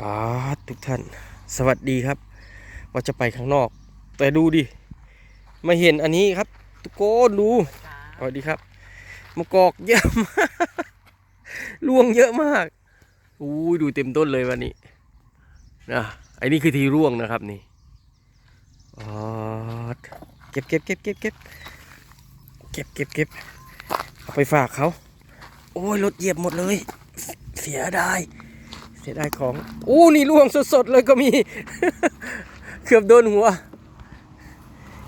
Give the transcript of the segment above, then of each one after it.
อ๋อทุกท่าน สวัสดีครับ ว่าจะไปข้างนอก แต่ดูดิมาเห็นอันนี้ครับ ทุกคนดูสวัสดีครับมะกอกเยอะมากร่วงเยอะมากอู้ดูเต็มต้นเลยวันนี้นะไอ้นี่คือทีร่วงนะครับนี่อ๋อเก็บเก็บเก็บเก็บเก็บเก็บเก็บเก็บเอาไปฝากเขา โอ้ยรถเหยียบหมดเลย เสียดาย เสียดายของ อู้นี่ล่วงสดๆเลยก็มี เกือบโดนหัว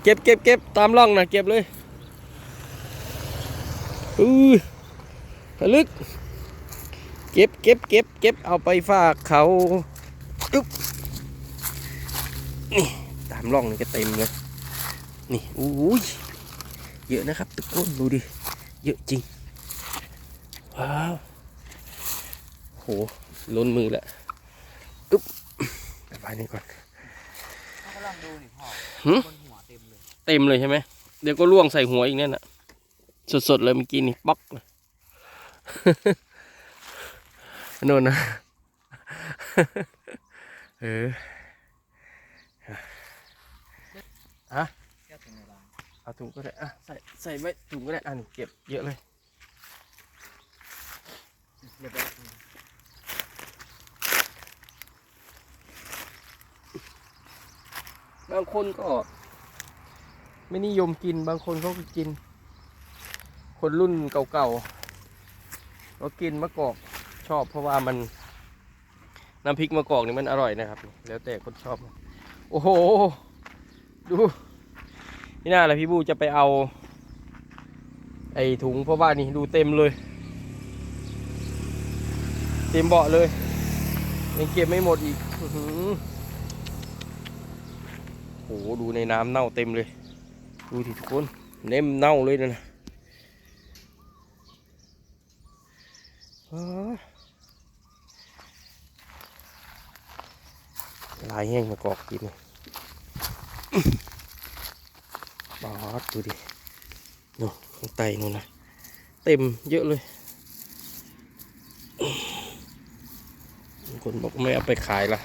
เก็บเก็บเก็บตามร่องนะเก็บเลยอือทะลึก เก็บเก็บเก็บเก็บเอาไปฝากเขาอึ๊บนี่ตามร่องนี่ก็เต็มเลย นี่อู้ยเยอะนะครับทุกคนดูดิ เยอะจริง ว้าว หล้นมือแล้วอึ๊บไปไว้นี่ก่อนเขากำลังดูนี่พ่อหึบนหัวเต็มเลยเต็มเลยใช่ไหมเดี๋ยวก็ล่วงใส่หัวอีกนั่นน่ะสดๆเลยเมื่อกี้นี่ป๊อกเลยโน่นนะเออแค่ถึงเวลาเอาถุงก็ได้อะใส่ใส่ไว้ถุงก็ได้อะนี่เก็บเยอะเลยเดี๋ยวไป บางคนก็ ไม่นิยมกิน บางคนเขาก็กิน คนรุ่นเก่าๆก็กินมะกอกชอบ เพราะว่ามันน้ำพริกมะกอกนี่มันอร่อยนะครับ แล้วแต่คนชอบ โอ้โห ดูนี่น่าแหละพี่บูจะไปเอา ไอ้ถุงเพราะว่านี่ดูเต็มเลย เต็มเบาะเลยยังเก็บไม่หมดอีกอ โอ้โหดูในน้ำเน่าเต็มเลย ดูที่ทุกคนเน้มเน่าเลยนะนะลายแห้งมากอกกินเลยบาดดูดินู่นข้างใต้นู่นนะเต็มเยอะเลยคนบอกไม่เอาไปขายละ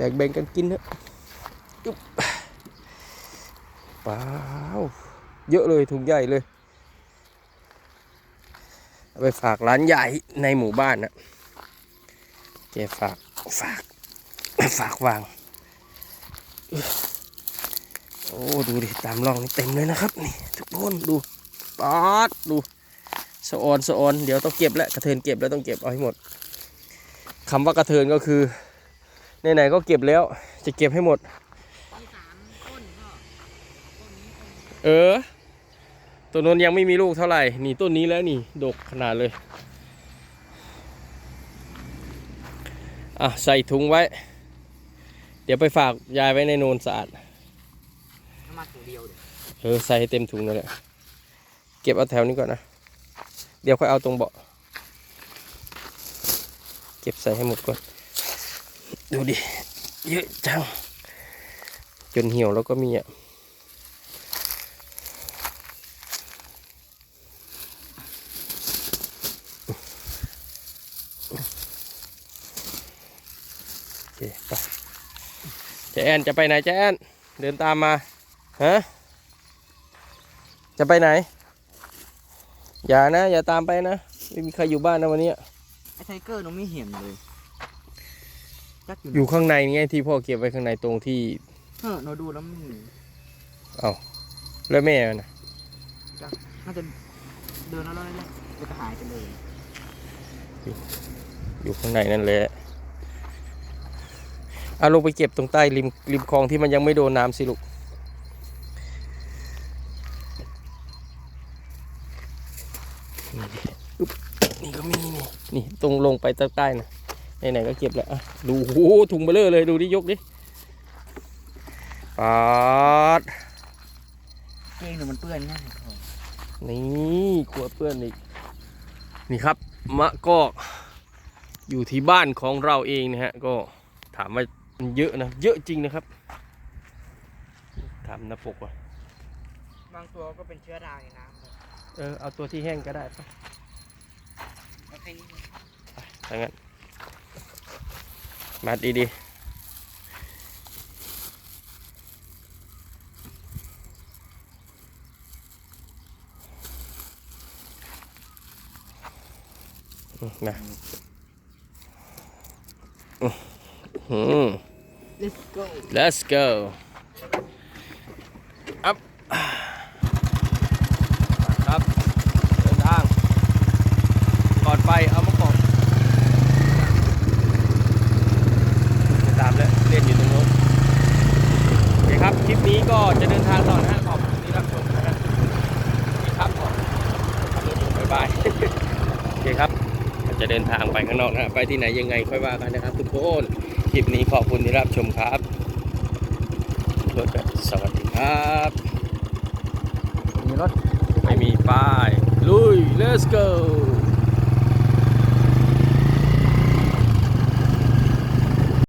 แบ่งๆกันกินเถอะเปล่าเยอะเลยถุงใหญ่เลยเอาไปฝากร้านใหญ่ในหมู่บ้านนะแกฝากฝากฝากวาง โอ้ ดูดิ ตามร่องนี่เต็มเลยนะครับ นี่ ทุกคนดูป๊าดดูสะออนสะออน เดี๋ยวต้องเก็บแล้วกระเทินเก็บแล้วต้องเก็บเอาให้หมดคำว่ากระเทินก็คือ ไหนๆก็เก็บแล้ว จะเก็บให้หมดมีสามต้นพ่อต้นนี้ต้นนี้เออ ตัวนู้นยังไม่มีลูกเท่าไหร่ นี่ต้นนี้แล้วนี่ ดกขนาดเลย อะ ใส่ถุงไว้ เดี๋ยวไปฝากยายไว้ในโนนสะอาดน้ำมันถุงเดียวเดี๋ยวเออใส่ให้เต็มถุงนั่นแหละ เก็บเอาแถวนี้ก่อนนะ เดี๋ยวค่อยเอาตรงเบาะ เก็บใส่ให้หมดก่อน ดูดิ เยอะจัง จนเหี่ยวแล้วก็มีอะโอเคไปเจแอนจะไปไหนเจแอนเดินตามมาฮะจะไปไหน อย่านะ อย่าตามไปนะ ไม่มีใครอยู่บ้านนะวันนี้ไอ้ไทเกอร์หนูไม่เห็นเลย จักอยู่อยู่ข้างในนี่ไงที่พ่อเก็บไว้ข้างในตรงที่เออหนูดูแล้วไม่มีเอาแล้วแม่นะน่าจะเดินแล้วแล้วแล้วแล้วก็หายไปเลยอยู่ข้างในนั่นแหละเอาลงไปเก็บตรงใต้ริมริมคลองที่มันยังไม่โดนน้ำสิลูกนี่ดิอุ๊บนี่ก็มีนี่นี่ตรงลงไปใต้ใต้นะ ไหนๆก็เก็บแล้วอะดูโอ้โหถุงเบลอเลยดูดิยกดิปาดเกงหนูมันเปื้อนง่ายพ่อนี่กลัวเปื้อนอีกนี่ครับมะก็อยู่ที่บ้านของเราเองนะฮะก็ถามว่ามันเยอะนะเยอะจริงนะครับ ถามนะปกว่าบางตัวก็เป็นเชื้อราในน้ำเลยเออเอาตัวที่แห้งก็ได้ปะโอเคถ้างั้น มัดดีดีอืมมาอืม let's go let's go อัพครับ เดินทาง ก่อนไปเอามาก่อนจะตามแล้วเล่นอยู่ตรงโน้นโอเคครับ คลิปนี้ก็จะเดินทางต่อนะฮะขอบคุณที่รับชมนะฮะนี่ครับก่อน บ๊ายบายโอเคครับเราจะเดินทางไปข้างนอกนะฮะไปที่ไหนยังไงค่อยว่ากันนะครับ ทุกคนคลิปนี้ขอบคุณที่รับชมครับรถแบบสวัสดีครับมีรถไม่มีป้ายลุย let's go